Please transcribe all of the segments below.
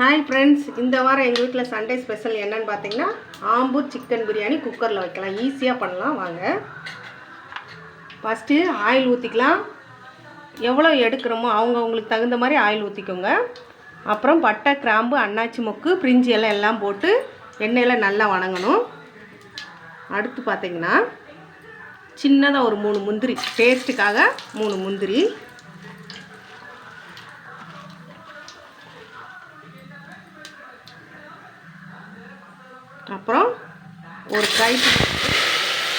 Hi friends இந்த வாரம் எங்கள் வீட்டில் சண்டே ஸ்பெஷல் என்னன்னு பார்த்தீங்கன்னா ஆம்பூர் சிக்கன் பிரியாணி குக்கரில் வைக்கலாம். ஈஸியாக பண்ணலாம் வாங்க. ஃபஸ்ட்டு ஆயில் ஊற்றிக்கலாம் எவ்வளோ எடுக்கிறோமோ அவங்கவுங்களுக்கு தகுந்த மாதிரி ஆயில் ஊற்றிக்கோங்க அப்புறம் பட்டை கிராம்பு அன்னாச்சி மொக்கு பிரிஞ்சி எல்லாம் எல்லாம் போட்டு எண்ணெயில் நல்லா வணங்கணும். அடுத்து பார்த்தீங்கன்னா சின்னதாக ஒரு மூணு முந்திரி டேஸ்ட்டுக்காக மூணு முந்திரி. அப்புறம் ஒரு கை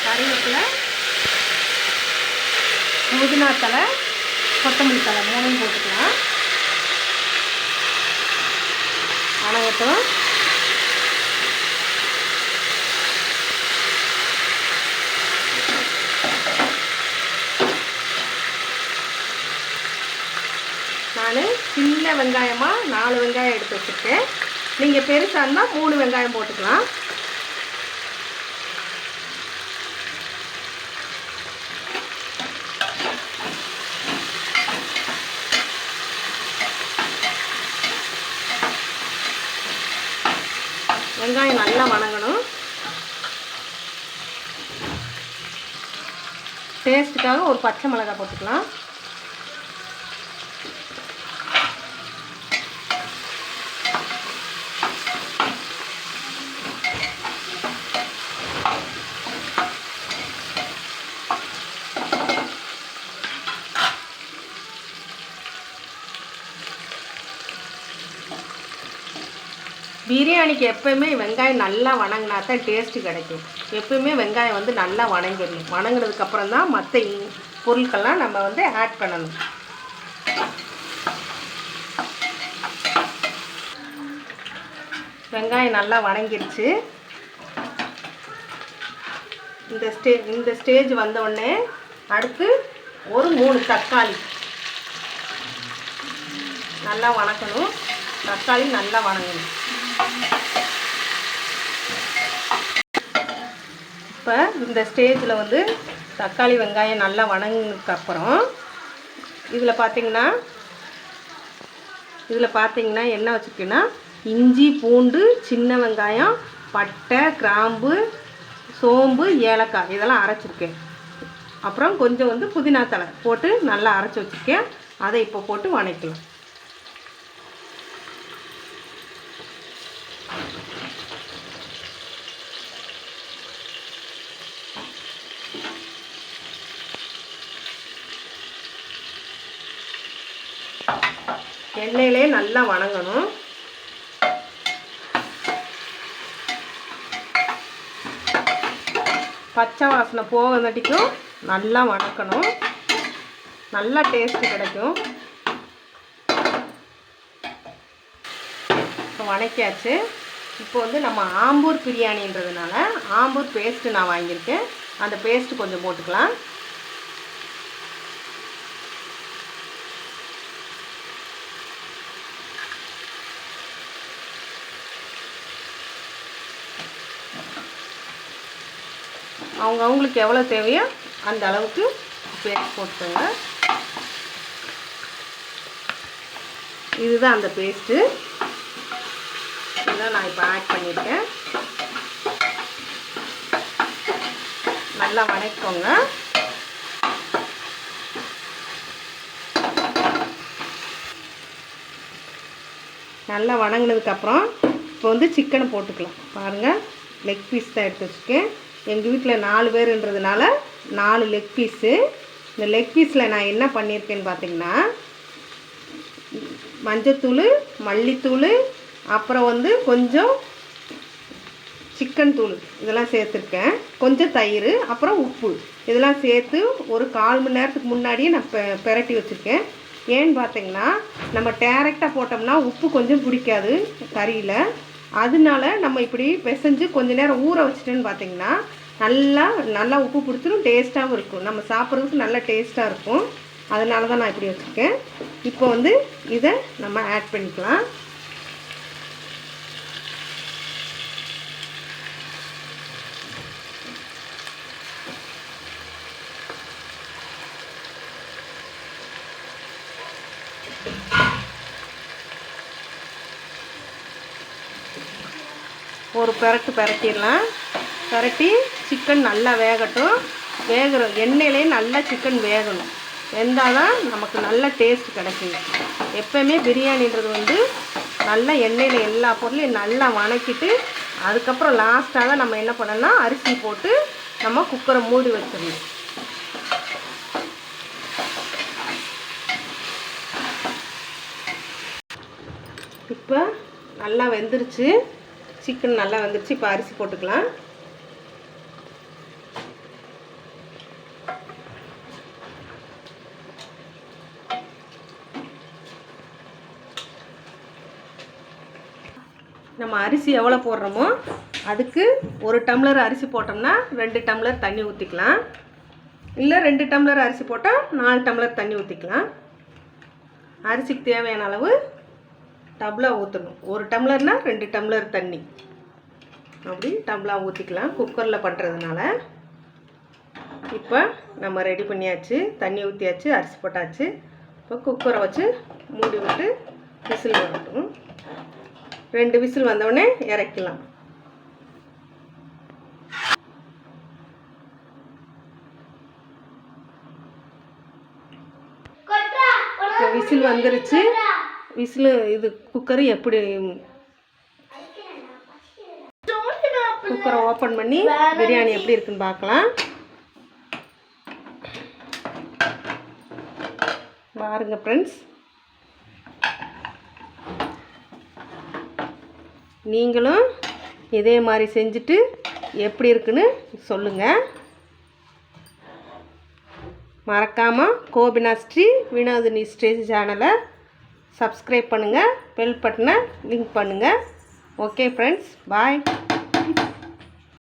கறிவேப்பிலை புதினா தலை கொத்தமல்லி தலை மூணையும் போட்டுக்கலாம். வணங்கட்டும் நான் சின்ன வெங்காயமாக நாலு வெங்காயம் எடுத்து வச்சுருக்கேன். நீங்கள் பெருசாக இருந்தால் மூணு வெங்காயம் போட்டுக்கலாம் வெங்காயம் நல்லா வணங்கணும். டேஸ்ட்டுக்காக ஒரு பச்சை மிளகாய் போட்டுக்கலாம். பிரியாணிக்கு எப்போயுமே வெங்காயம் நல்லா வணங்கினா தான் டேஸ்ட்டு கிடைக்கும். எப்போயுமே வெங்காயம் வந்து நல்லா வணங்கிடணும். வணங்கினதுக்கப்புறம் தான் மற்ற பொருட்கள்லாம் நம்ம வந்து ஆட் பண்ணணும். வெங்காயம் நல்லா வணங்கிருச்சு. இந்த ஸ்டே இந்த ஸ்டேஜ் வந்தோடனே அடுத்து ஒரு மூணு தக்காளி. நல்லா வணக்கணும். தக்காளி நல்லா வணங்கணும். இப்போ இந்த ஸ்டேஜில் வந்து தக்காளி வெங்காயம் நல்லா வணங்கினதுக்கப்புறம் இதில் பார்த்தீங்கன்னா இதில் பார்த்தீங்கன்னா என்ன வச்சுருக்கேன்னா இஞ்சி பூண்டு சின்ன வெங்காயம் பட்டை கிராம்பு சோம்பு ஏலக்காய் இதெல்லாம் அரைச்சிருக்கேன். அப்புறம் கொஞ்சம் வந்து புதினா தலை போட்டு நல்லா அரைச்சி வச்சுருக்கேன். அதை இப்போ போட்டு வணக்கலாம் எண்ணெயிலே நல்லா வணங்கணும். பச்சை வாசனை போகிறதாட்டிக்கும் நல்லா வணக்கணும். நல்லா டேஸ்ட்டு கிடைக்கும். இப்போ வணக்கியாச்சு. இப்போ வந்து நம்ம ஆம்பூர் பிரியாணின்றதுனால ஆம்பூர் பேஸ்ட்டு நான் வாங்கியிருக்கேன். அந்த பேஸ்ட்டு கொஞ்சம் போட்டுக்கலாம். அவங்க அவங்களுக்கு எவ்வளோ தேவையோ அந்த அளவுக்கு பேஸ்ட் போட்டுக்கோங்க. இதுதான் அந்த பேஸ்ட்டு. இதான் நான் இப்போ ஆட் பண்ணியிருக்கேன். நல்லா வணக்கோங்க. நல்லா வணங்கினதுக்கப்புறம் இப்போ வந்து சிக்கனை போட்டுக்கலாம். பாருங்கள் லெக் பீஸ் தான் எடுத்து வச்சுருக்கேன். எங்கள் வீட்டில் நாலு பேருன்றதுனால நாலு லெக் பீஸு இந்த லெக் பீஸில் நான் என்ன பண்ணியிருக்கேன்னு பார்த்தீங்கன்னா மஞ்சத்தூள் மல்லித்தூள் அப்புறம் வந்து கொஞ்சம் சிக்கன் தூள் இதெல்லாம் சேர்த்துருக்கேன். கொஞ்சம் தயிர் அப்புறம் உப்பு. இதெல்லாம் சேர்த்து ஒரு கால் மணி நேரத்துக்கு முன்னாடியே நான் பெ பெரட்டி வச்சுருக்கேன். ஏன்னு பார்த்தீங்கன்னா நம்ம டேரெக்டாக போட்டோம்னா உப்பு கொஞ்சம் பிடிக்காது கறியில். அதனால நம்ம இப்படி பிசைஞ்சு கொஞ்சம் நேரம் ஊற வச்சிட்டேன்னு பார்த்தீங்கன்னா நல்லா நல்லா உப்பு பிடிச்சிரும் டேஸ்ட்டாகவும் இருக்கும். நம்ம சாப்பிட்றதுக்கு நல்லா டேஸ்ட்டாக இருக்கும். அதனால தான் நான் இப்படி வச்சுருக்கேன். இப்போ வந்து இதை நம்ம ஆட் பண்ணிக்கலாம். ஒரு பெரட்டு பெரட்டிடலாம். கரட்டி சிக்கன் நல்லா வேகட்டும். வேகிற எண்ணெயிலே நல்லா சிக்கன் வேகணும். வெந்தால் தான் நமக்கு நல்ல டேஸ்ட் கிடைக்குங்க எப்போயுமே பிரியாணின்றது வந்து நல்லா எண்ணெயில் எல்லா பொருளையும் நல்லா வணக்கிட்டு அதுக்கப்புறம் லாஸ்ட்டாக தான் நம்ம என்ன பண்ணலாம் அரிசி போட்டு நம்ம குக்கரை மூடி வச்சிடணும். இப்போ நல்லா வெந்துருச்சு. சிக்கன் நல்லா வெந்துருச்சு. இப்போ அரிசி போட்டுக்கலாம். நம்ம அரிசி எவ்வளோ போடுறோமோ அதுக்கு ஒரு டம்ளர் அரிசி போட்டோம்னா ரெண்டு டம்ளர் தண்ணி ஊற்றிக்கலாம் இல்லை ரெண்டு டம்ளர் அரிசி போட்டால் நாலு டம்ளர் தண்ணி ஊற்றிக்கலாம் அரிசிக்கு தேவையான அளவு டம்ளர் ஊற்றணும் ஒரு டம்ளர்னால் ரெண்டு டம்ளர் தண்ணி. அப்படி டம்ளாக ஊற்றிக்கலாம் குக்கரில் பண்ணுறதுனால இப்போ நம்ம ரெடி பண்ணியாச்சு. தண்ணி ஊற்றியாச்சு அரிசி போட்டாச்சு. இப்போ குக்கரை வச்சு மூடி விட்டு விசில் வரட்டும். ரெண்டு விசில் வந்தவுடனே இறக்கலாம் இப்போ விசில் வந்துருச்சு. விசில் இது குக்கர் எப்படி குக்கரை ஓப்பன் பண்ணி பிரியாணி எப்படி இருக்குன்னு பார்க்கலாம். பாருங்க ஃப்ரெண்ட்ஸ் நீங்களும் இதே மாதிரி செஞ்சுட்டு எப்படி இருக்குன்னு சொல்லுங்கள் மறக்காமல் கோபினா ஸ்ரீ வினோதினி ஸ்ரீ சேனலை சப்ஸ்கிரைப் பண்ணுங்கள் பெல் பட்டனை லிங்க் பண்ணுங்கள் ஓகே ஃப்ரெண்ட்ஸ் பாய்